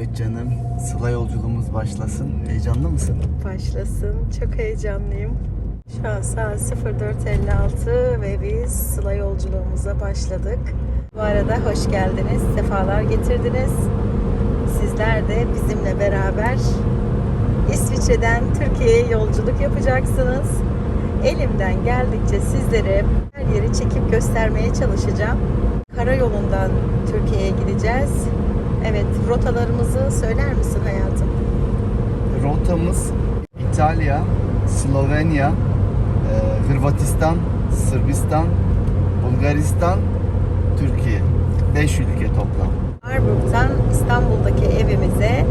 Evet canım, Sıla yolculuğumuz başlasın. Heyecanlı mısın? Başlasın. Çok heyecanlıyım. Şu an saat 04.56 ve biz Sıla yolculuğumuza başladık. Bu arada hoş geldiniz, sefalar getirdiniz. Sizler de bizimle beraber İsviçre'den Türkiye'ye yolculuk yapacaksınız. Elimden geldikçe sizlere her yeri çekip göstermeye çalışacağım. Karayolundan Türkiye'ye gideceğiz. Evet, rotalarımızı söyler misin hayatım? Rotamız İtalya, Slovenya, e, Hırvatistan, Sırbistan, Bulgaristan, Türkiye. 5 ülke toplam. Marburg'dan İstanbul'daki evimize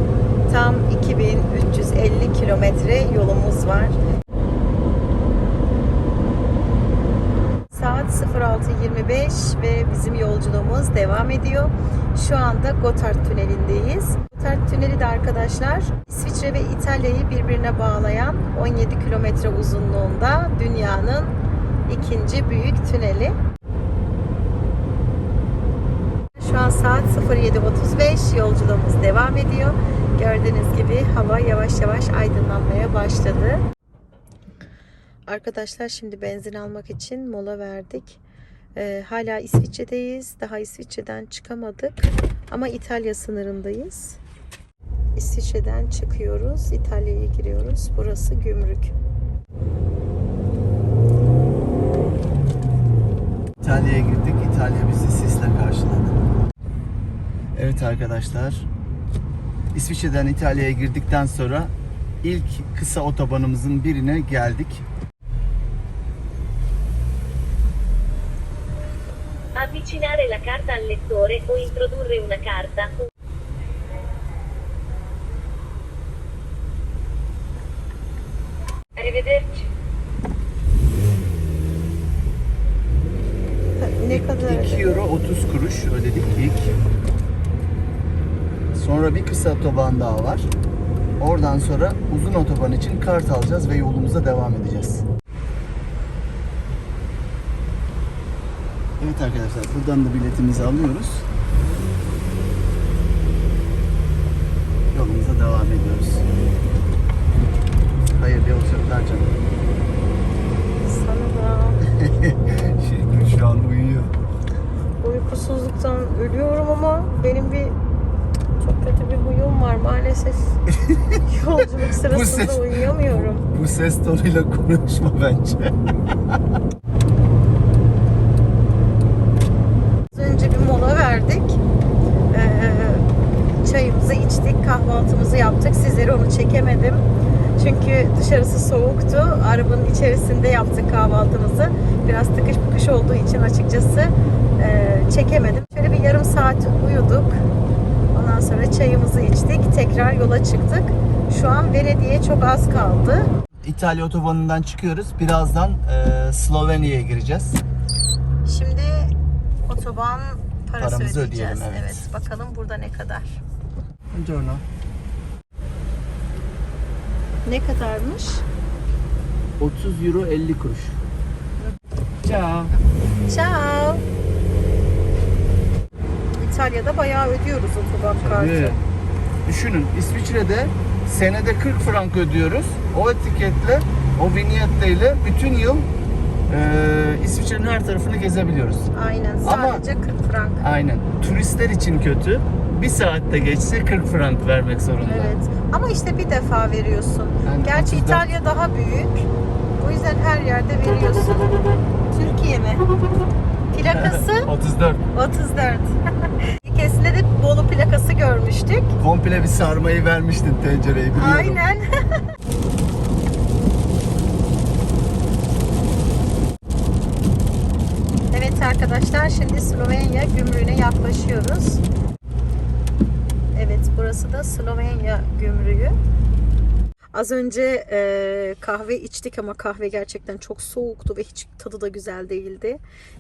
tam 2350 kilometre yolumuz var. Saat 06.25 ve bizim yolculuğumuz devam ediyor. Şu anda Gotthard Tüneli'ndeyiz. Gotthard Tüneli de arkadaşlar İsviçre ve İtalya'yı birbirine bağlayan 17 kilometre uzunluğunda dünyanın ikinci büyük tüneli. Şu an saat 07.35 yolculuğumuz devam ediyor. Gördüğünüz gibi hava yavaş yavaş aydınlanmaya başladı. Arkadaşlar şimdi benzin almak için mola verdik. Ee, hala İsviçre'deyiz. Daha İsviçre'den çıkamadık. Ama İtalya sınırındayız. İsviçre'den çıkıyoruz. İtalya'ya giriyoruz. Burası gümrük. İtalya'ya girdik. İtalya bizi sisle karşıladı. Evet arkadaşlar. İsviçre'den İtalya'ya girdikten sonra ilk kısa otobanımızın birine geldik. Avvicinare la carta al lettore o introdurre una carta. Arrivederci. Ne kadar? 2 euro 30 kuruş ödedik ilk. Sonra bir kısa otoban daha var. Oradan sonra uzun otoban için kart alacağız ve yolumuza devam edeceğiz. Evet arkadaşlar buradan da biletimizi alıyoruz. Yolumuza devam ediyoruz. Hayırlı yolculuklar canım. Sana da. Şengül şu an uyuyor. Uykusuzluktan ölüyorum ama benim bir çok kötü bir huyum var maalesef. Yolculuk sırasında ses- uyuyamıyorum. Bu ses tonuyla konuşma bence. Az önce bir mola verdik. Ee, çayımızı içtik, kahvaltımızı yaptık. Çekemedim. Çünkü dışarısı soğuktu. Arabanın içerisinde yaptık kahvaltımızı. Biraz tıkış bıkış olduğu için açıkçası e, çekemedim. Şöyle bir yarım saat uyuduk. Ondan sonra çayımızı içtik. Tekrar yola çıktık. Şu an Venedik'e çok az kaldı. İtalya otobanından çıkıyoruz. Birazdan e, Slovenya'ya gireceğiz. Şimdi otoban parası Paramızı ödeyeceğiz. ödeyelim, evet. evet. Bakalım burada ne kadar. Buongiorno. Ne kadarmış? 30 euro 50 kuruş. Ciao. Ciao. İtalya'da bayağı ödüyoruz otoban kartı. Tabii. Düşünün İsviçre'de senede 40 frank ödüyoruz. O etiketle, o vinyetle bütün yıl e, İsviçre'nin her tarafını gezebiliyoruz. Aynen Ama- sadece 40 frank. Aynen. Turistler için kötü. Bir saatte geçse 40 frank vermek zorunda. Evet. Ama işte bir defa veriyorsun. Yani Gerçi 34. İtalya daha büyük. O yüzden her yerde veriyorsun. Türkiye mi? Plakası 34. 34. İlkesinde de Bolu plakası görmüştük. Komple bir sarmayı vermiştin tencereyi biliyorum. Aynen. evet arkadaşlar şimdi Slovenya gümrüğüne yaklaşıyoruz. Burası da Slovenya gümrüğü. Az önce e, kahve içtik ama kahve gerçekten çok soğuktu ve hiç tadı da güzel değildi.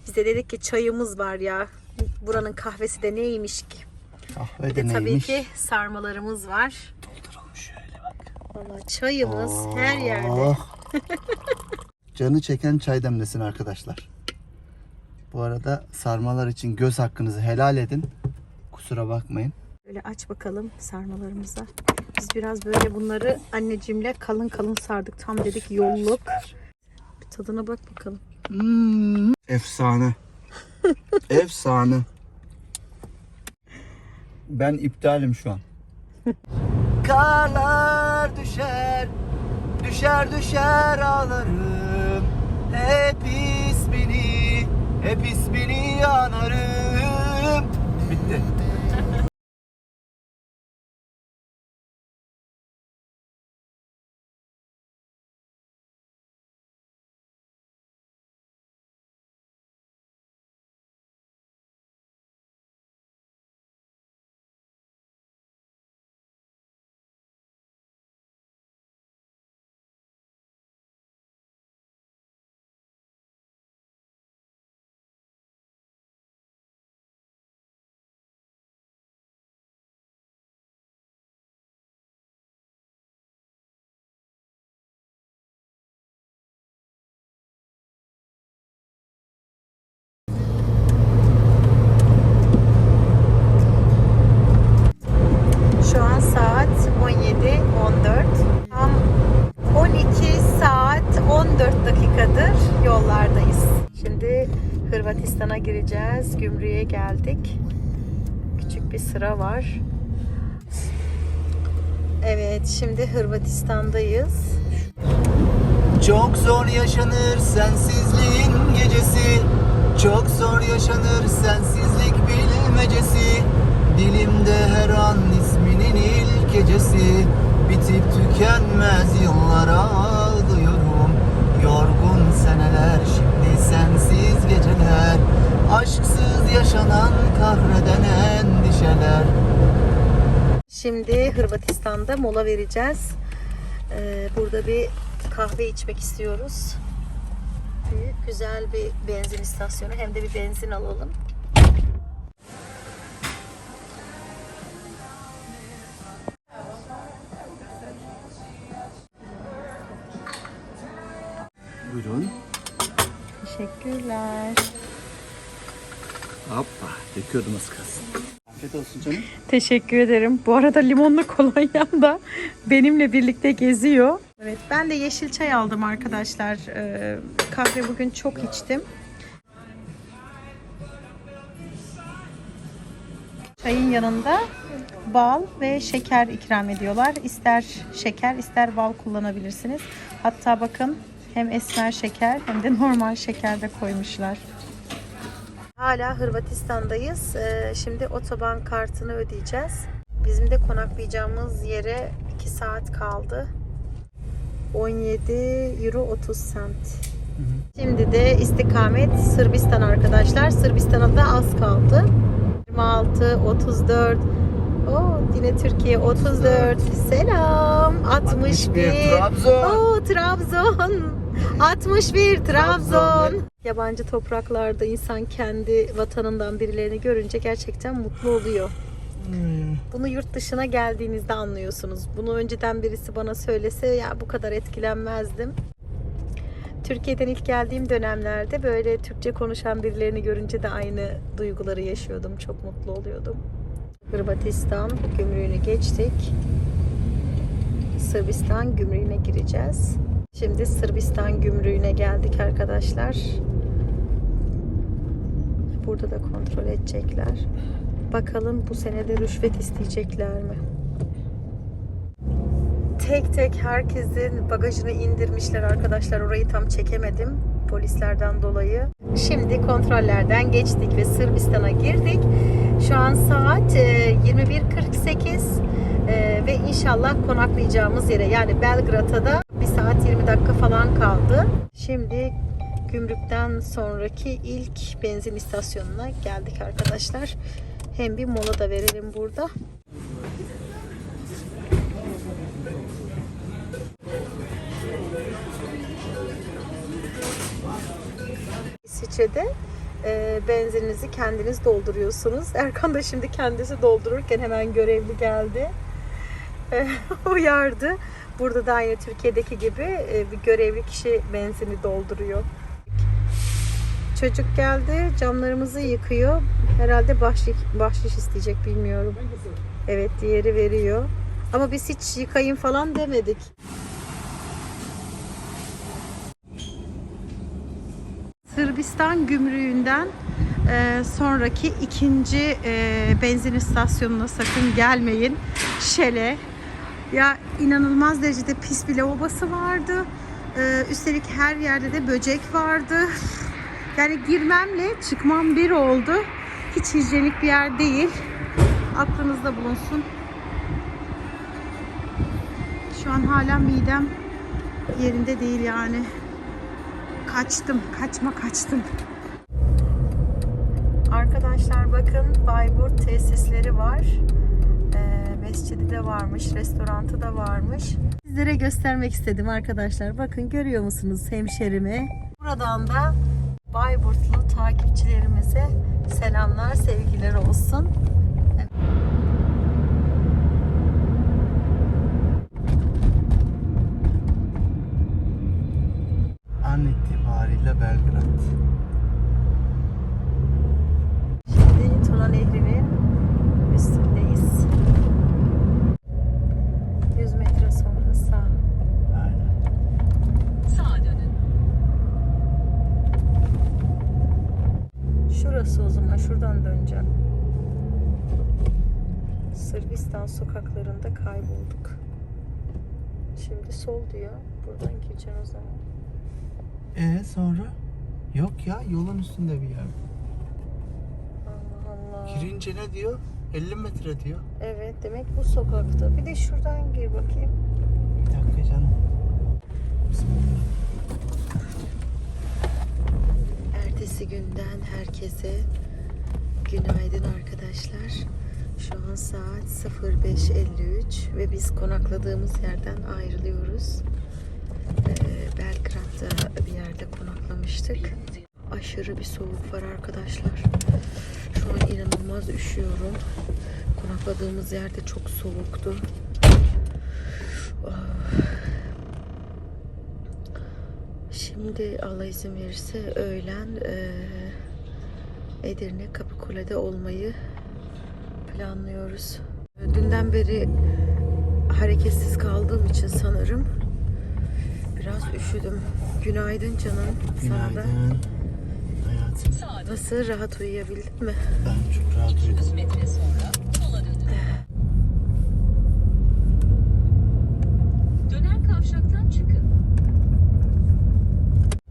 Biz de dedik ki çayımız var ya buranın kahvesi de neymiş ki. Kahve de de tabii neymiş? ki sarmalarımız var. Dolduralım şöyle bak. Valla çayımız her yerde. Oh. Canı çeken çay demlesin arkadaşlar. Bu arada sarmalar için göz hakkınızı helal edin. Kusura bakmayın. Böyle aç bakalım sarmalarımıza. Biz biraz böyle bunları anneciğimle kalın kalın sardık. Tam dedik yolluk. Bir tadına bak bakalım. Hmm, efsane. efsane. Ben iptalim şu an. Karlar düşer, düşer düşer ağlarım. Hep ismini, hep ismini anarım. Hırvatistan'a gireceğiz. Gümrüğe geldik. Küçük bir sıra var. Evet, şimdi Hırvatistan'dayız. Çok zor yaşanır sensizliğin gecesi Çok zor yaşanır sensizlik bilmecesi Dilimde her an isminin ilk gecesi Bitip tükenmez yıllara ağlıyorum Yorgun seneler şimdi sensiz geceler Aşksız yaşanan kahreden endişeler Şimdi Hırvatistan'da mola vereceğiz. Ee, burada bir kahve içmek istiyoruz. Büyük güzel bir benzin istasyonu. Hem de bir benzin alalım. Buyurun Teşekkürler. Hoppa döküyordum az kalsın Afiyet olsun canım Teşekkür ederim. Bu arada limonlu kolonyam da benimle birlikte geziyor. Evet ben de yeşil çay aldım arkadaşlar. Ee, kahve bugün çok içtim. Çayın yanında bal ve şeker ikram ediyorlar. İster şeker ister bal kullanabilirsiniz. Hatta bakın hem esmer şeker hem de normal şeker de koymuşlar. Hala Hırvatistan'dayız. Ee, Şimdi otoban kartını ödeyeceğiz. Bizim de konaklayacağımız yere 2 saat kaldı. 17 euro 30 cent. Şimdi de istikamet Sırbistan arkadaşlar. Sırbistan'a da az kaldı. 26, 34. Oo, yine Türkiye 34. Selam. 61. Trabzon. Oo, Trabzon. 61 Trabzon. Trabzon. Yabancı topraklarda insan kendi vatanından birilerini görünce gerçekten mutlu oluyor. Bunu yurt dışına geldiğinizde anlıyorsunuz. Bunu önceden birisi bana söylese ya bu kadar etkilenmezdim. Türkiye'den ilk geldiğim dönemlerde böyle Türkçe konuşan birilerini görünce de aynı duyguları yaşıyordum. Çok mutlu oluyordum. Hırvatistan gümrüğünü geçtik. Sırbistan gümrüğüne gireceğiz. Şimdi Sırbistan gümrüğüne geldik arkadaşlar. Burada da kontrol edecekler. Bakalım bu sene de rüşvet isteyecekler mi? Tek tek herkesin bagajını indirmişler arkadaşlar. Orayı tam çekemedim polislerden dolayı. Şimdi kontrollerden geçtik ve Sırbistan'a girdik. Şu an saat e, 21.48 e, ve inşallah konaklayacağımız yere yani Belgrad'a da 1 saat 20 dakika falan kaldı. Şimdi gümrükten sonraki ilk benzin istasyonuna geldik arkadaşlar. Hem bir mola da verelim burada. İsviçre'de e, benzininizi kendiniz dolduruyorsunuz. Erkan da şimdi kendisi doldururken hemen görevli geldi. E, uyardı. Burada da aynı Türkiye'deki gibi e, bir görevli kişi benzini dolduruyor. Çocuk geldi, camlarımızı yıkıyor. Herhalde bahşiş, bahşiş isteyecek bilmiyorum. Evet diğeri veriyor. Ama biz hiç yıkayın falan demedik. Sırbistan gümrüğünden e, sonraki ikinci e, benzin istasyonuna sakın gelmeyin. Şele. Ya inanılmaz derecede pis bir lavabası vardı. E, üstelik her yerde de böcek vardı. Yani girmemle çıkmam bir oldu. Hiç hijyenik bir yer değil. Aklınızda bulunsun. Şu an hala midem yerinde değil yani. Kaçtım, kaçma kaçtım. Arkadaşlar bakın Bayburt tesisleri var. Ee, mescidi de varmış, restorantı da varmış. Sizlere göstermek istedim arkadaşlar. Bakın görüyor musunuz hemşerimi? Buradan da Bayburtlu takipçilerimize selamlar, sevgiler olsun. An itibariyle Belgrad. Şimdi Tuna Nehri'nin üstündeyiz. 100 metre sonra sağ. Aynen. Şurası o zaman. Şuradan döneceğim. Sırbistan sokaklarında kaybolduk. Şimdi sol diyor. Buradan gireceğim o zaman. E sonra? Yok ya yolun üstünde bir yer. Allah Allah. Girince ne diyor? 50 metre diyor. Evet demek bu sokakta. Bir de şuradan gir bakayım. Bir dakika canım. Ertesi günden herkese günaydın arkadaşlar. Şu an saat 05.53 ve biz konakladığımız yerden ayrılıyoruz. Ee, Belgrad'da bir yerde konaklamıştık. Aşırı bir soğuk var arkadaşlar. Şu an inanılmaz üşüyorum. Konakladığımız yerde çok soğuktu. Şimdi Allah izin verirse öğlen eee, Edirne Kapıkule'de olmayı planlıyoruz. Dünden beri hareketsiz kaldığım için sanırım biraz üşüdüm. Günaydın canım. Günaydın. Hayatım. Nasıl rahat uyuyabildin mi? Ben çok rahat uyudum.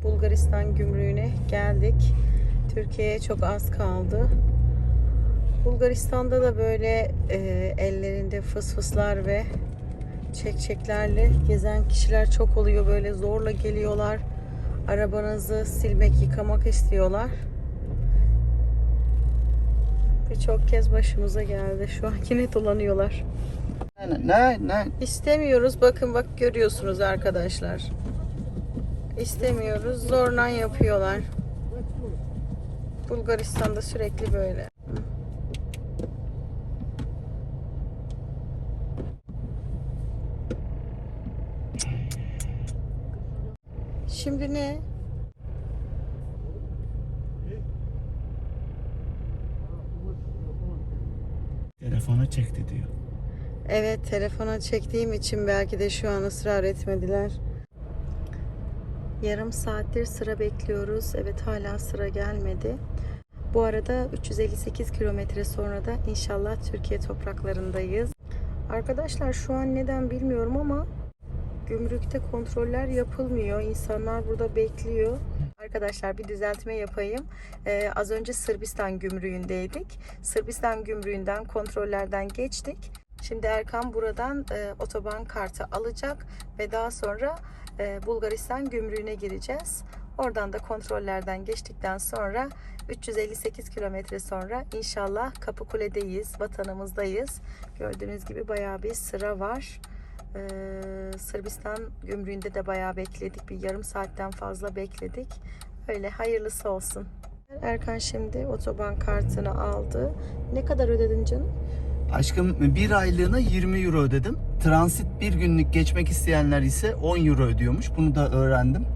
Bulgaristan gümrüğüne geldik. Türkiye'ye çok az kaldı. Bulgaristan'da da böyle e, ellerinde fısfıslar ve çekçeklerle gezen kişiler çok oluyor. Böyle zorla geliyorlar. Arabanızı silmek, yıkamak istiyorlar. Birçok kez başımıza geldi. Şu an yine dolanıyorlar. Ne ne? İstemiyoruz. Bakın bak görüyorsunuz arkadaşlar. İstemiyoruz. Zorla yapıyorlar. Bulgaristan'da sürekli böyle. Şimdi ne? Telefona çekti diyor. Evet telefona çektiğim için belki de şu an ısrar etmediler. Yarım saattir sıra bekliyoruz. Evet hala sıra gelmedi. Bu arada 358 kilometre sonra da inşallah Türkiye topraklarındayız. Arkadaşlar şu an neden bilmiyorum ama gümrükte kontroller yapılmıyor. İnsanlar burada bekliyor. Arkadaşlar bir düzeltme yapayım. Ee, az önce Sırbistan gümrüğündeydik. Sırbistan gümrüğünden kontrollerden geçtik. Şimdi Erkan buradan e, otoban kartı alacak ve daha sonra e, Bulgaristan gümrüğüne gireceğiz. Oradan da kontrollerden geçtikten sonra 358 kilometre sonra inşallah Kapıkule'deyiz, vatanımızdayız. Gördüğünüz gibi bayağı bir sıra var. Ee, Sırbistan gümrüğünde de bayağı bekledik. Bir yarım saatten fazla bekledik. Öyle hayırlısı olsun. Erkan şimdi otoban kartını aldı. Ne kadar ödedin canım? Aşkım bir aylığına 20 euro ödedim. Transit bir günlük geçmek isteyenler ise 10 euro ödüyormuş. Bunu da öğrendim.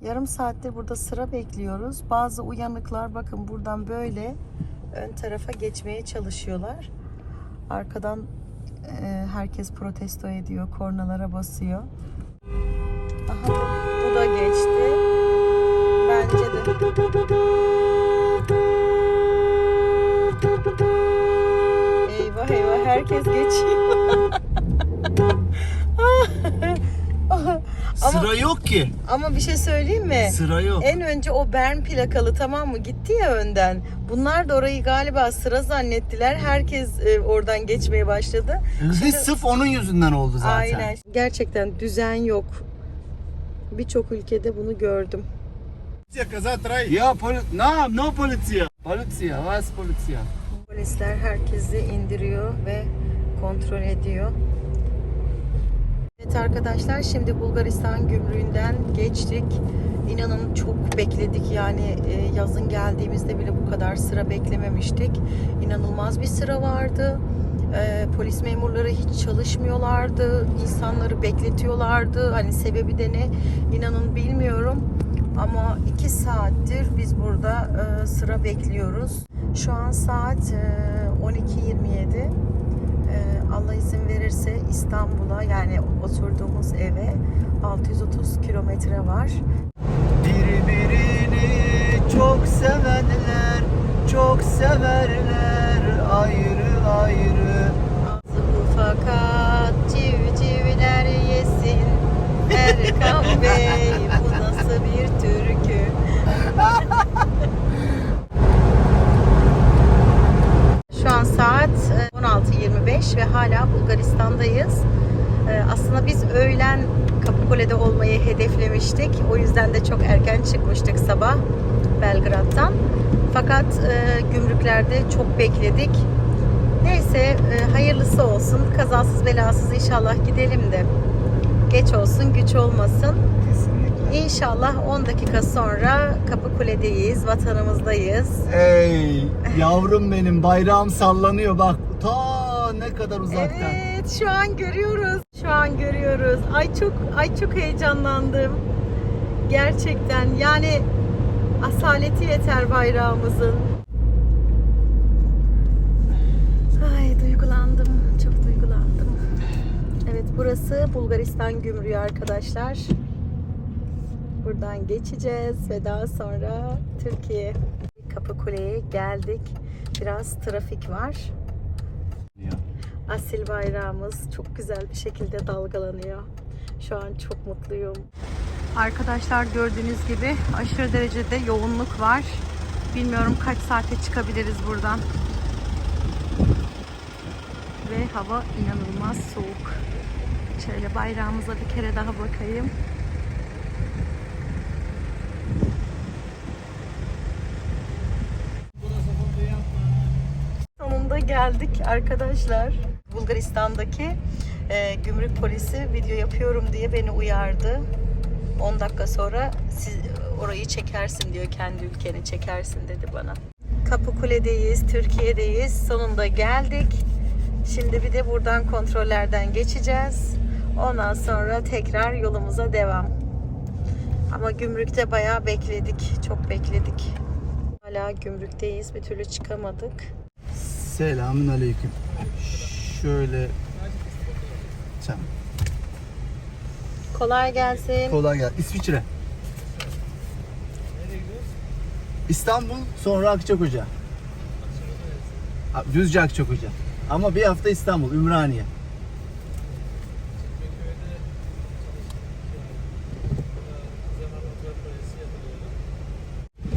Yarım saattir burada sıra bekliyoruz. Bazı uyanıklar bakın buradan böyle ön tarafa geçmeye çalışıyorlar. Arkadan herkes protesto ediyor, kornalara basıyor. Aha bu da geçti. Bence de. Eyvah eyvah herkes geçiyor. Ama- Sıra yok ki. Ama bir şey söyleyeyim mi? Sıra yok. En önce o Bern plakalı tamam mı gitti ya önden. Bunlar da orayı galiba sıra zannettiler. Herkes e, oradan geçmeye başladı. Hiç sırf onun yüzünden oldu zaten. Aynen. Gerçekten düzen yok. Birçok ülkede bunu gördüm. Ya poli... No, no policija. Policija, vas policija. Polisler herkesi indiriyor ve kontrol ediyor. Evet arkadaşlar şimdi Bulgaristan gümrüğünden geçtik. İnanın çok bekledik yani e, yazın geldiğimizde bile bu kadar sıra beklememiştik. İnanılmaz bir sıra vardı. E, Polis memurları hiç çalışmıyorlardı. İnsanları bekletiyorlardı. Hani sebebi de ne inanın bilmiyorum. Ama iki saattir biz burada e, sıra bekliyoruz. Şu an saat e, 12.27. Allah izin verirse İstanbul'a yani oturduğumuz eve 630 kilometre var. Birbirini çok sevenler, çok severler ayrı ayrı. Fakat civcivler yesin Erkan Bey bu nasıl bir türkü Şu an saat e, 16.25 ve hala Bulgaristan'dayız. E, Aslında biz öğlen Kapıkule'de olmayı hedeflemiştik. O yüzden de çok erken çıkmıştık sabah Belgrad'dan. Fakat e, gümrüklerde çok bekledik. Neyse e, hayırlısı olsun. Kazasız belasız inşallah gidelim de. Geç olsun güç olmasın. Kesinlikle. İnşallah 10 dakika sonra Kapıkule'deyiz, vatanımızdayız. Ey yavrum benim bayrağım sallanıyor bak ta ne kadar uzaktan. Evet, şu an görüyoruz. Şu an görüyoruz. Ay çok ay çok heyecanlandım. Gerçekten yani asaleti yeter bayrağımızın. Ay duygulandım. Çok duygulandım. Evet burası Bulgaristan Gümrüğü arkadaşlar. Buradan geçeceğiz ve daha sonra Türkiye Kapıkule'ye geldik. Biraz trafik var. Asil bayrağımız çok güzel bir şekilde dalgalanıyor. Şu an çok mutluyum. Arkadaşlar gördüğünüz gibi aşırı derecede yoğunluk var. Bilmiyorum kaç saate çıkabiliriz buradan. Ve hava inanılmaz soğuk. Şöyle bayrağımıza bir kere daha bakayım. Sonunda geldik arkadaşlar. Bulgaristan'daki e, gümrük polisi video yapıyorum diye beni uyardı. 10 dakika sonra siz orayı çekersin diyor. Kendi ülkeni çekersin dedi bana. Kapıkule'deyiz, Türkiye'deyiz. Sonunda geldik. Şimdi bir de buradan kontrollerden geçeceğiz. Ondan sonra tekrar yolumuza devam. Ama gümrükte bayağı bekledik. Çok bekledik. Hala gümrükteyiz. Bir türlü çıkamadık. Selamün aleyküm. Şöyle sen Kolay gelsin. kolay gel. İsviçre. İstanbul sonra Akçakoca. Düzce Akçakoca. Ama bir hafta İstanbul, Ümraniye.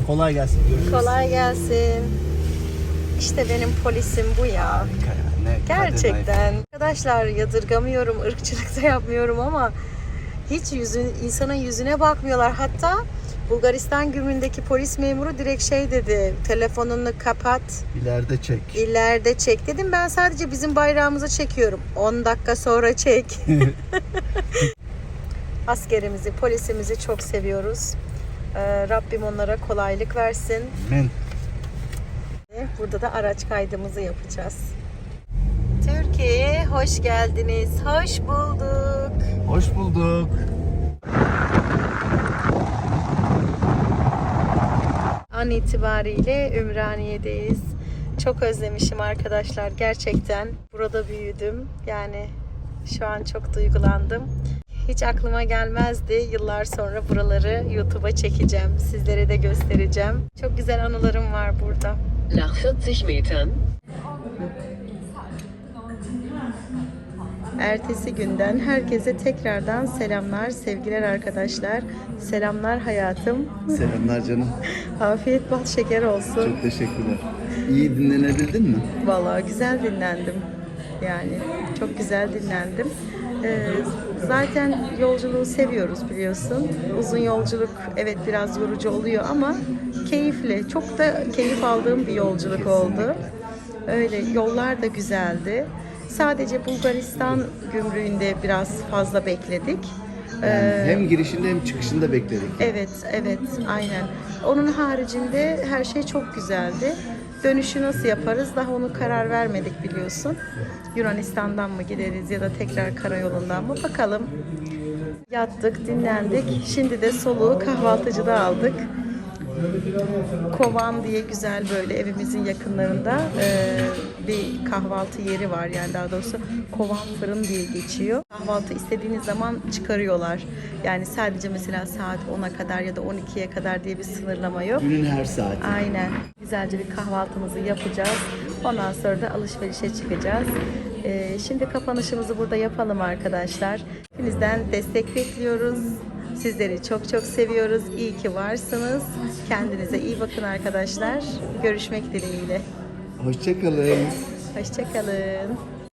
Kolay gelsin. Görüşürüz. Kolay gelsin. İşte benim polisim bu ya. Harika ya, ne Gerçekten. Arkadaşlar yadırgamıyorum, ırkçılık da yapmıyorum ama hiç yüzün, insanın yüzüne bakmıyorlar. Hatta Bulgaristan gümrüğündeki polis memuru direkt şey dedi. Telefonunu kapat, İleride çek. ileride çek dedim. Ben sadece bizim bayrağımızı çekiyorum. 10 dakika sonra çek. Askerimizi, polisimizi çok seviyoruz. Ee, Rabbim onlara kolaylık versin. Men. Burada da araç kaydımızı yapacağız. Türkiye'ye hoş geldiniz. Hoş bulduk. Hoş bulduk. An itibariyle Ümraniye'deyiz. Çok özlemişim arkadaşlar gerçekten. Burada büyüdüm. Yani şu an çok duygulandım. Hiç aklıma gelmezdi. Yıllar sonra buraları YouTube'a çekeceğim. Sizlere de göstereceğim. Çok güzel anılarım var burada. Nach 40 Metern Ertesi günden herkese tekrardan selamlar, sevgiler arkadaşlar. Selamlar hayatım. Selamlar canım. Afiyet bal şeker olsun. Çok teşekkürler. İyi dinlenebildin mi? Vallahi güzel dinlendim. Yani çok güzel dinlendim. Ee, zaten yolculuğu seviyoruz biliyorsun. Uzun yolculuk evet biraz yorucu oluyor ama keyifli. Çok da keyif aldığım bir yolculuk oldu. Öyle yollar da güzeldi. Sadece Bulgaristan gümrüğünde biraz fazla bekledik. Ee, Yani hem girişinde hem çıkışında bekledik. Evet, evet, aynen. Onun haricinde her şey çok güzeldi. Dönüşü nasıl yaparız daha onu karar vermedik biliyorsun. Yunanistan'dan mı gideriz ya da tekrar karayolundan mı bakalım. Yattık, dinlendik. Şimdi de soluğu kahvaltıcıda aldık. Kovan diye güzel böyle evimizin yakınlarında e, bir kahvaltı yeri var yani daha doğrusu Kovan Fırın diye geçiyor. Kahvaltı istediğiniz zaman çıkarıyorlar. Yani sadece mesela saat 10'a kadar ya da 12'ye kadar diye bir sınırlama yok. Günün her saati. Aynen. Güzelce bir kahvaltımızı yapacağız. Ondan sonra da alışverişe çıkacağız. Ee, şimdi kapanışımızı burada yapalım arkadaşlar. Hepinizden destek bekliyoruz. Sizleri çok çok seviyoruz. İyi ki varsınız. Kendinize iyi bakın arkadaşlar. Görüşmek dileğiyle. Hoşçakalın. Hoşçakalın.